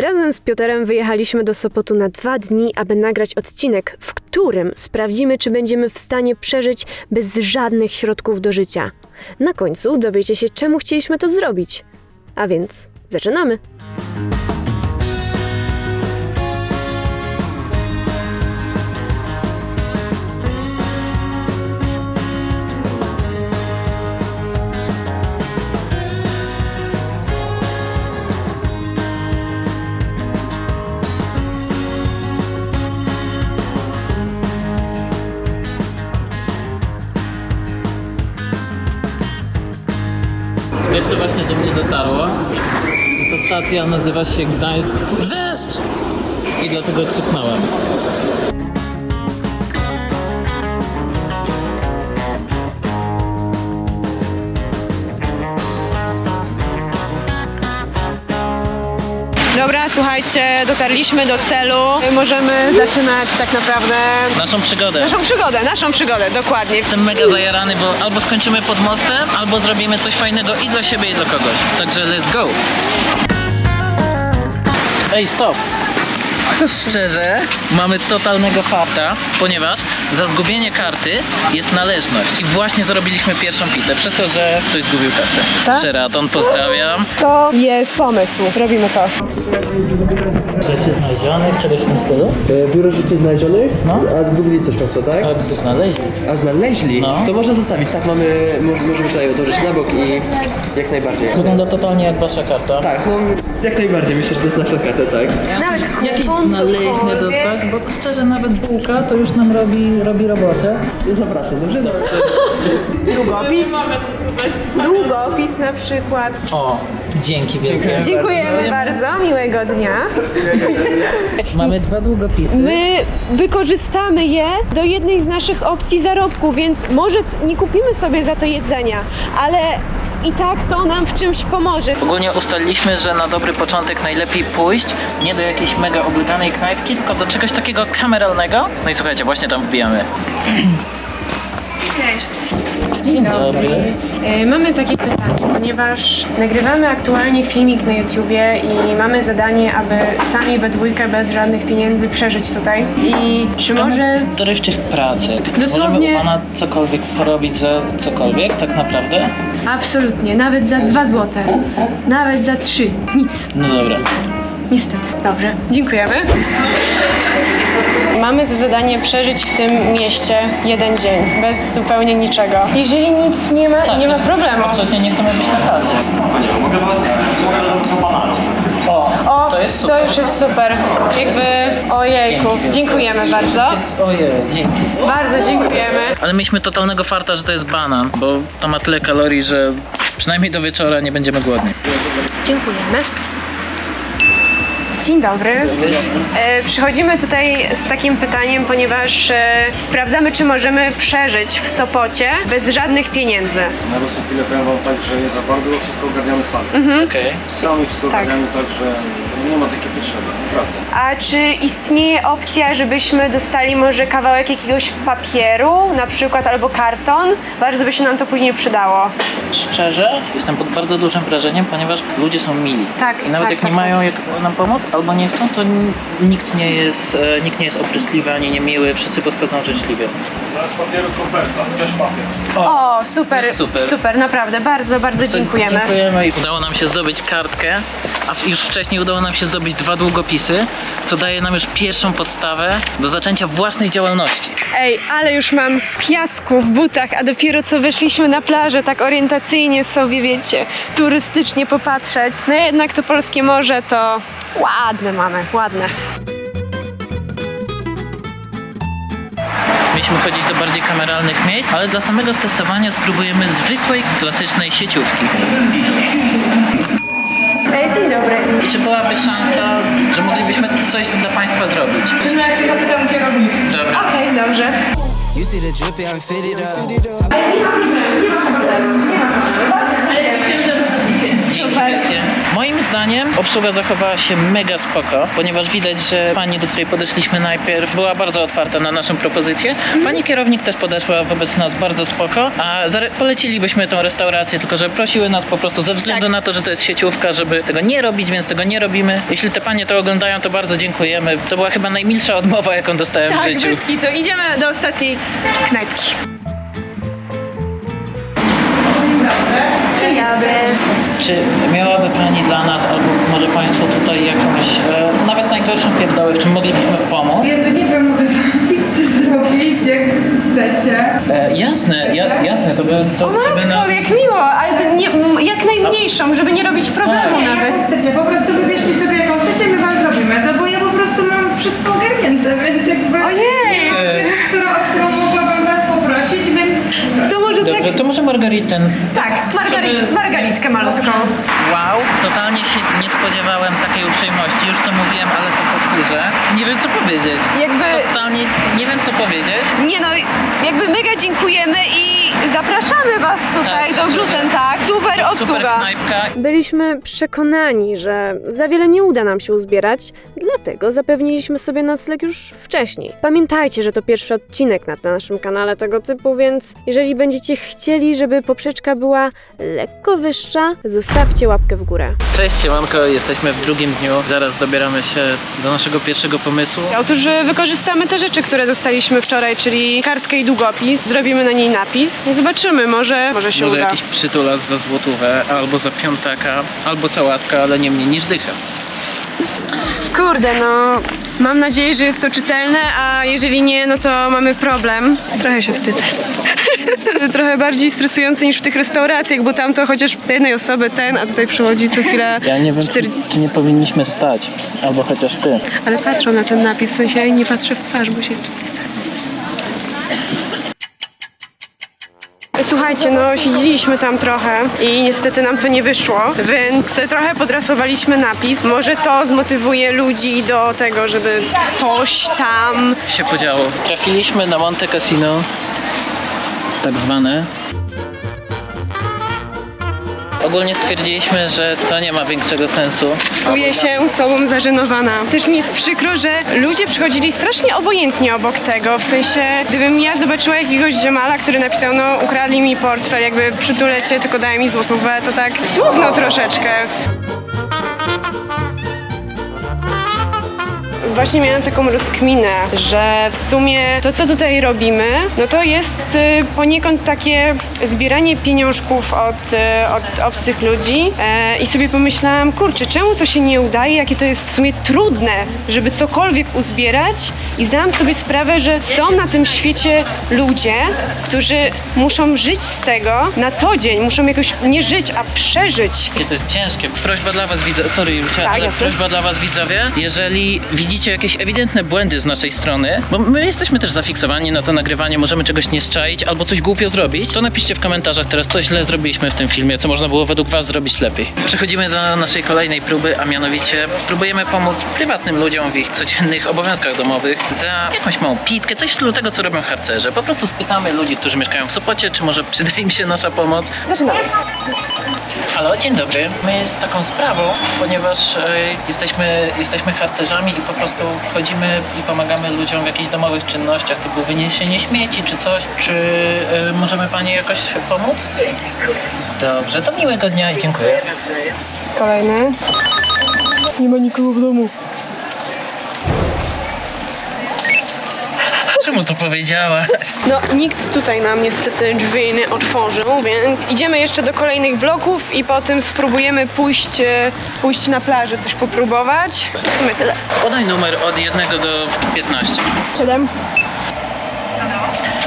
Razem z Piotrem wyjechaliśmy do Sopotu na dwa dni, aby nagrać odcinek, w którym sprawdzimy, czy będziemy w stanie przeżyć bez żadnych środków do życia. Na końcu dowiecie się, czemu chcieliśmy to zrobić. A więc zaczynamy! Właśnie do mnie dotarło? Że ta stacja nazywa się Gdańsk Brzeszcz! I dlatego krzyknąłem. Dobra, słuchajcie, dotarliśmy do celu. Możemy zaczynać tak naprawdę Naszą przygodę. naszą przygodę, naszą przygodę, dokładnie. Jestem mega zajarany, bo albo skończymy pod mostem, albo zrobimy coś fajnego i dla siebie, i dla kogoś. Także let's go! Ej, stop! Co szczerze, mamy totalnego farta, ponieważ za zgubienie karty jest należność. I właśnie zarobiliśmy pierwszą pitę, przez to, że ktoś zgubił kartę. Tak? Sheraton, pozdrawiam. To jest pomysł, robimy to. Rzeczy znalezionych, czegoś w tym stylu? E, Biuro Rzeczy Znalezionych? No. A zgubili coś często, tak? Tak, to znaleźli. A znaleźli? No. To można zostawić, tak mamy, mo- możemy tutaj odłożyć na bok i jak najbardziej. Wygląda totalnie jak wasza karta. Tak, no jak najbardziej, myślę, że to jest nasza karta, tak? Nawet Jakieś kupon, cokolwiek. dostać, bo szczerze nawet bułka to już nam robi, robi robotę. Zapraszam, dobrze? Długopis. Długopis na przykład. O, dzięki wielkie. Dziękujemy bardzo, miłego dnia. Mamy dwa długopisy. My wykorzystamy je do jednej z naszych opcji zarobku, więc może nie kupimy sobie za to jedzenia, ale i tak to nam w czymś pomoże. Ogólnie ustaliliśmy, że na dobry początek najlepiej pójść nie do jakiejś mega obleganej knajpki, tylko do czegoś takiego kameralnego. No i słuchajcie, właśnie tam wbijamy. Dzień dobry. E, Mamy takie pytanie, ponieważ nagrywamy aktualnie filmik na YouTubie i mamy zadanie, aby sami we dwójkę bez żadnych pieniędzy przeżyć tutaj. I czy może Dorywczych pracek. Dosłownie- Możemy u pana cokolwiek porobić za cokolwiek, tak naprawdę? Absolutnie, nawet za dwa złote, nawet za trzy, nic. No dobra. Niestety. Dobrze, dziękujemy. Mamy za zadanie przeżyć w tym mieście jeden dzień, bez zupełnie niczego. Jeżeli nic nie ma, nie ma problemu. Absolutnie nie chcemy być na karcie. O, O, to jest super. to już jest super. Jakby, ojejku, Dzięki. dziękujemy bardzo. Ojej, dzięki. Bardzo dziękujemy. Ale mieliśmy totalnego farta, że to jest banan, bo to ma tyle kalorii, że przynajmniej do wieczora nie będziemy głodni. Dziękujemy. Dzień dobry. E, przychodzimy tutaj z takim pytaniem, ponieważ e, sprawdzamy, czy możemy przeżyć w Sopocie bez żadnych pieniędzy. Na chwilę powiem wam tak, że nie za bardzo wszystko ogarniamy sami. Okej. Sami wszystko Tak. ogarniamy tak, że nie ma takiej A czy istnieje opcja, żebyśmy dostali może kawałek jakiegoś papieru, na przykład albo karton? Bardzo by się nam to później przydało. Szczerze, jestem pod bardzo dużym wrażeniem, ponieważ ludzie są mili. Tak, I nawet tak, jak tak, nie tak. mają jak nam pomóc albo nie chcą, to nikt nie jest, e, nikt nie jest opryskliwy ani niemiły, wszyscy podchodzą życzliwie. Teraz papieru koperta, wziąć papier. O, super, jest super. super, naprawdę, bardzo, bardzo dziękujemy. Dziękujemy i udało nam się zdobyć kartkę, a już wcześniej udało nam się zdobyć dwa długopisy, co daje nam już pierwszą podstawę do zaczęcia własnej działalności. Ej, ale już mam piasku w butach, a dopiero co wyszliśmy na plażę, tak orientacyjnie sobie, wiecie, turystycznie popatrzeć. No jednak to polskie morze to ładne mamy, ładne. Mieliśmy chodzić do bardziej kameralnych miejsc, ale dla samego testowania spróbujemy zwykłej, klasycznej sieciówki. Dzień dobry. I czy byłaby szansa, że moglibyśmy coś dla Państwa zrobić? No jak się zapytam kierownicy. Dobra. Okej, dobrze. You see the drippy, I'm fitted up. Dzięki wielkie. Moim moim zdaniem obsługa zachowała się mega spoko, ponieważ widać, że pani, do której podeszliśmy najpierw, była bardzo otwarta na naszą propozycję. Pani kierownik też podeszła wobec nas bardzo spoko, a polecilibyśmy tą restaurację, tylko że prosiły nas po prostu ze względu na to, że to jest sieciówka, żeby tego nie robić, więc tego nie robimy. Jeśli te panie to oglądają, to bardzo dziękujemy. To była chyba najmilsza odmowa, jaką dostałem w Tak, życiu. bez kitu. Idziemy do ostatniej knajpki. Dzień dobry. Czy miałaby Pani dla nas, albo może Państwo tutaj jakąś, e, nawet najgorszą pierdołę, w czym moglibyśmy pomóc? Jezu, nie wiem, mogę wam pizzę zrobić, jak chcecie. E, jasne, ja, jasne, to by, to, O to by na... matko, jak miło, ale to nie, m, jak najmniejszą, żeby nie robić problemu Tak. nawet. Jak chcecie, po prostu wybierzcie sobie jaką chcecie, my wam zrobimy. No bo ja po prostu mam wszystko ogarnięte, więc jakby... Ojej! E, którą mogłabym więc... To może Dobrze, tak... to może margaritę. Tak, margarit, Żeby- margaritkę malutką. Wow, totalnie się nie spodziewałem takiej uprzejmości, już to mówiłem, ale to powtórzę. Nie wiem co powiedzieć. Jakby... Totalnie nie wiem co powiedzieć. Nie no, jakby mega dziękujemy i zapraszamy was tutaj Tak, do. Gluten, tak? Super Super obsługa. knajpka. Byliśmy przekonani, że za wiele nie uda nam się uzbierać, dlatego zapewniliśmy sobie nocleg już wcześniej. Pamiętajcie, że to pierwszy odcinek na naszym kanale tego typu, więc jeżeli będziecie chcieli, żeby poprzeczka była lekko wyższa, zostawcie łapkę w górę. Cześć siemanko, jesteśmy w drugim dniu. Zaraz dobieramy się do naszego pierwszego pomysłu. Otóż wykorzystamy te rzeczy, które dostaliśmy wczoraj, czyli kartkę i długopis. Zrobimy na niej napis. No zobaczymy, może, może się Może uda. jakiś przytulas za złotówę, albo za piątaka, albo całaska, ale nie mniej niż dycha. Kurde, no mam nadzieję, że jest to czytelne, a jeżeli nie, no to mamy problem. Trochę się wstydzę. Trochę bardziej stresujące niż w tych restauracjach, bo tam to chociaż jednej osoby ten, a tutaj przychodzi co chwilę Ja nie wiem, cztery... czy, czy nie powinniśmy stać, albo chociaż ty. Ale patrzą na ten napis, w sensie ja nie patrzę w twarz, bo się Słuchajcie, no siedzieliśmy tam trochę i niestety nam to nie wyszło, więc trochę podrasowaliśmy napis. Może to zmotywuje ludzi do tego, żeby coś tam się podziało. Trafiliśmy na Monte Cassino, tak zwane. Ogólnie stwierdziliśmy, że to nie ma większego sensu. Czuję się sobą zażenowana. Też mi jest przykro, że ludzie przychodzili strasznie obojętnie obok tego. W sensie, gdybym ja zobaczyła jakiegoś ziomala, który napisał, no ukradli mi portfel, jakby przytulę cię, tylko daj mi złotówę, to tak smutno troszeczkę. Właśnie miałam taką rozkminę, że w sumie to, co tutaj robimy, no to jest y, poniekąd takie zbieranie pieniążków od, y, od obcych ludzi e, i sobie pomyślałam, kurczę, czemu to się nie udaje, jakie to jest w sumie trudne, żeby cokolwiek uzbierać i zdałam sobie sprawę, że są na tym świecie ludzie, którzy muszą żyć z tego na co dzień, muszą jakoś nie żyć, a przeżyć. To jest ciężkie. Prośba dla was widzowie, sorry Tak, ale jasne. prośba dla was widzowie, jeżeli widzicie jakieś ewidentne błędy z naszej strony, bo my jesteśmy też zafiksowani na to nagrywanie, możemy czegoś nie szczaić albo coś głupio zrobić, to napiszcie w komentarzach teraz, co źle zrobiliśmy w tym filmie, co można było według was zrobić lepiej. Przechodzimy do naszej kolejnej próby, a mianowicie próbujemy pomóc prywatnym ludziom w ich codziennych obowiązkach domowych za jakąś małą pitkę, coś stylu tego, co robią harcerze. Po prostu spytamy ludzi, którzy mieszkają w Sopocie, czy może przyda im się nasza pomoc. Zaczynamy. Halo, dzień dobry. My z taką sprawą, ponieważ e, jesteśmy, jesteśmy harcerzami i po prostu wchodzimy i pomagamy ludziom w jakichś domowych czynnościach, typu wyniesienie śmieci czy coś. Czy e, możemy Pani jakoś pomóc? Dobrze, to miłego dnia i dziękuję. Kolejny. Nie ma nikogo w domu. Czemu to powiedziałaś? No, nikt tutaj nam niestety drzwi nie otworzył, więc idziemy jeszcze do kolejnych bloków i potem spróbujemy pójść, e, pójść na plażę, coś popróbować. W sumie tyle. Podaj numer od 1 do 15. Siedem.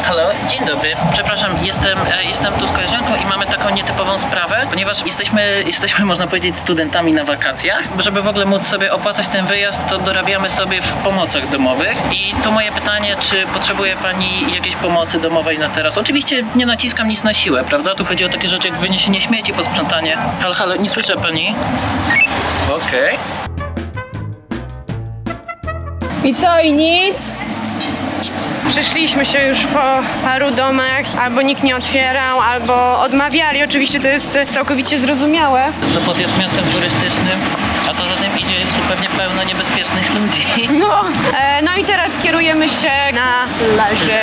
Halo, dzień dobry. Przepraszam, jestem, e, jestem tu z koleżanką i mamy taką nietypową sprawę, ponieważ jesteśmy, jesteśmy, można powiedzieć, studentami na wakacjach. Żeby w ogóle móc sobie opłacać ten wyjazd, to dorabiamy sobie w pomocach domowych. I tu moje pytanie, czy potrzebuje Pani jakiejś pomocy domowej na teraz? Oczywiście nie naciskam nic na siłę, prawda? Tu chodzi o takie rzeczy jak wyniesienie śmieci, posprzątanie. Halo, halo, nie słyszę Pani? Okej. I co, i nic? Przeszliśmy się już po paru domach, albo nikt nie otwierał, albo odmawiali. Oczywiście to jest całkowicie zrozumiałe. Sopot jest miastem turystycznym, a co za tym idzie jeszcze pewnie pełno niebezpiecznych ludzi. No, e, no i teraz kierujemy się na plażę.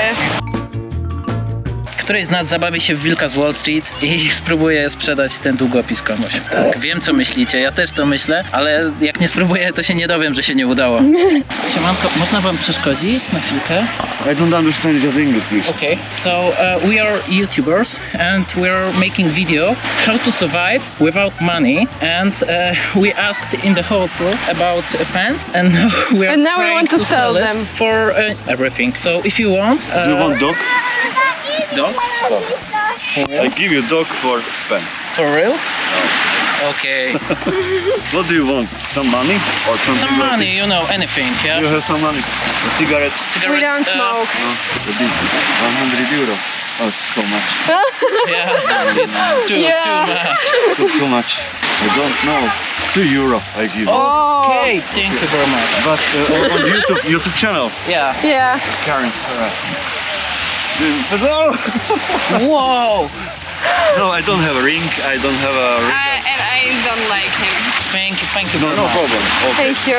Któryś z nas zabawi się w wilka z Wall Street i spróbuje sprzedać ten długopis komuś. Tak, wiem co myślicie, ja też to myślę, ale jak nie spróbuję, to się nie dowiem, że się nie udało. Siemanko, można wam przeszkodzić na chwilkę? I don't understand your English, please. Okay, so uh, we are YouTubers and we are making video how to survive without money. And uh, we asked in the hotel about uh, pants, and now we are And now we trying want to sell it them. for uh, everything. So if you want, uh, Do you want dog? Dog I give you dog for pen. for real? Okay, What do you want? Some money or something? some like money, you know, anything. Yeah. You have some money? Cigarettes? We don't uh, smoke. No, a 100 euro. Oh, so much. Yeah, it's too Yeah. too much. Too, too much. I don't know. 2 euro I give you. Okay, thank you very much. But uh, on, on YouTube, YouTube channel. Yeah. Yeah. Karen, But no! Whoa. No, I don't have a ring. I don't have a ring. and I don't like him. Thank you, thank you No, no problem. Okay. Thank you.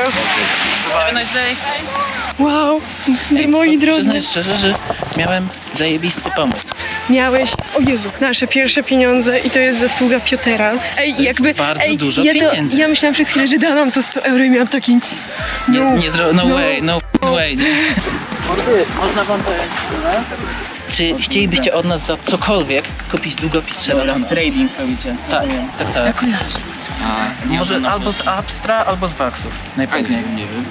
Have a nice day. Wow, moi drodzy, Przyznaj szczerze, że miałem zajebisty pomysł. miałeś, o Jezu, nasze pierwsze pieniądze i to jest zasługa Piotera. Ej, jest jakby, bardzo ej, dużo ja, to, pieniędzy. ja myślałam przez chwilę, że da nam to 100 euro i miałam taki, Nie, no, nie zro... No, no. way, no f***ing way. Mordy, można wam to Czy chcielibyście od nas za cokolwiek kupić długopis Sheldona? Trading robicie. Tak, tak, tak. Może albo z Abstra, albo z Waxów. Najpewniej. Nie wiem.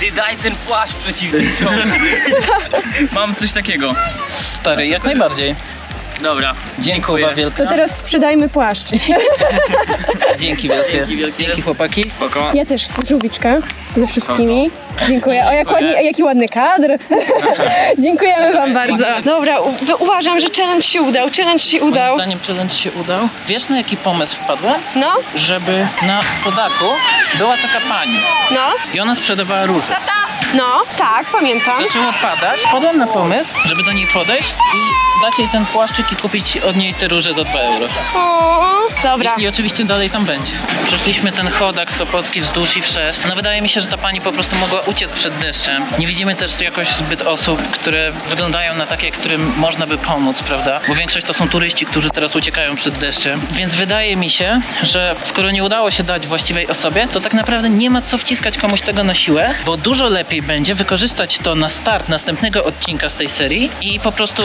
Ty daj ten płaszcz przeciwny Mam coś takiego. Stary, jak najbardziej. Dobra, Dziękuję wielkie. to teraz sprzedajmy płaszcz. Dzięki wielkie. Dzięki wielkie. Dzięki chłopaki. Spoko. Ja też chcę żółwiczkę ze wszystkimi. Dziękuję. O, jak ładnie, jaki ładny kadr. Dziękujemy Wam bardzo. Dobra, u, uważam, że challenge się udał. Challenge się Moim udał. zdaniem challenge się udał. Wiesz na jaki pomysł wpadłem? No, Żeby na podaku była taka pani no, i ona sprzedawała róże. No, tak, pamiętam. Zaczęło padać, wpadłem na pomysł, żeby do niej podejść i dać jej ten płaszczyk i kupić od niej te róże za 2 euro. O, dobra. Jeśli oczywiście dalej tam będzie. Przeszliśmy ten chodak sopocki wzdłuż i wszerz. No wydaje mi się, że ta pani po prostu mogła uciec przed deszczem. Nie widzimy też jakoś zbyt osób, które wyglądają na takie, którym można by pomóc, prawda? Bo większość to są turyści, którzy teraz uciekają przed deszczem. Więc wydaje mi się, że skoro nie udało się dać właściwej osobie, to tak naprawdę nie ma co wciskać komuś tego na siłę, bo dużo lepiej będzie wykorzystać to na start następnego odcinka z tej serii i po prostu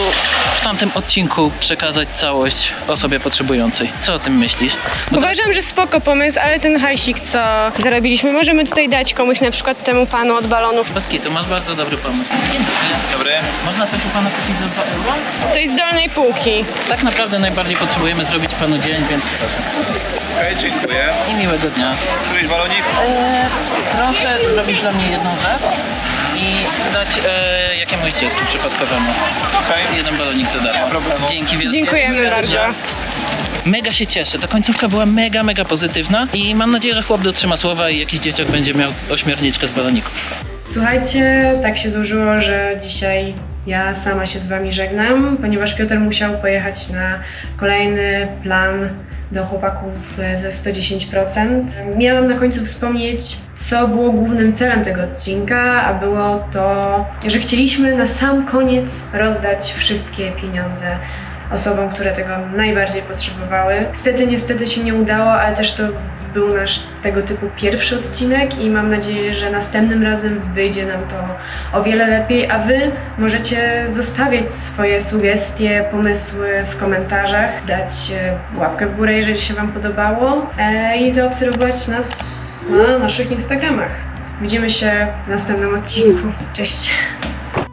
w tamtym odcinku przekazać całość osobie potrzebującej. Co o tym myślisz? Bo to- Uważam, że spoko pomysł, ale ten hajsik, co zarobiliśmy, możemy tutaj dać komuś, na przykład temu panu od balonów. Bez kitu, masz bardzo dobry pomysł. Dzień dobry. Można coś u Pana kupić za 2 euro? Coś z dolnej półki. Tak naprawdę najbardziej potrzebujemy zrobić Panu dzień, więc proszę. Okej, dziękuję. I miłego dnia. Któryś balonik? Eee, proszę zrobić dla mnie jedną rzecz i dać e, jakiemuś dziecku przypadkowemu. Okej. Jeden balonik za darmo. Dzięki wielkie. Dziękujemy Miłego bardzo. dnia. Mega się cieszę. Ta końcówka była mega, mega pozytywna i mam nadzieję, że chłop dotrzyma słowa i jakiś dzieciak będzie miał ośmiorniczkę z baloników. Słuchajcie, tak się złożyło, że dzisiaj ja sama się z Wami żegnam, ponieważ Piotr musiał pojechać na kolejny plan do chłopaków ze 110%. Miałam na końcu wspomnieć, co było głównym celem tego odcinka, a było to, że chcieliśmy na sam koniec rozdać wszystkie pieniądze osobom, które tego najbardziej potrzebowały. Niestety, niestety się nie udało, ale też to był nasz tego typu pierwszy odcinek i mam nadzieję, że następnym razem wyjdzie nam to o wiele lepiej, a Wy możecie zostawiać swoje sugestie, pomysły w komentarzach, dać e, łapkę w górę, jeżeli się Wam podobało e, i zaobserwować nas na naszych Instagramach. Widzimy się w następnym odcinku. Cześć!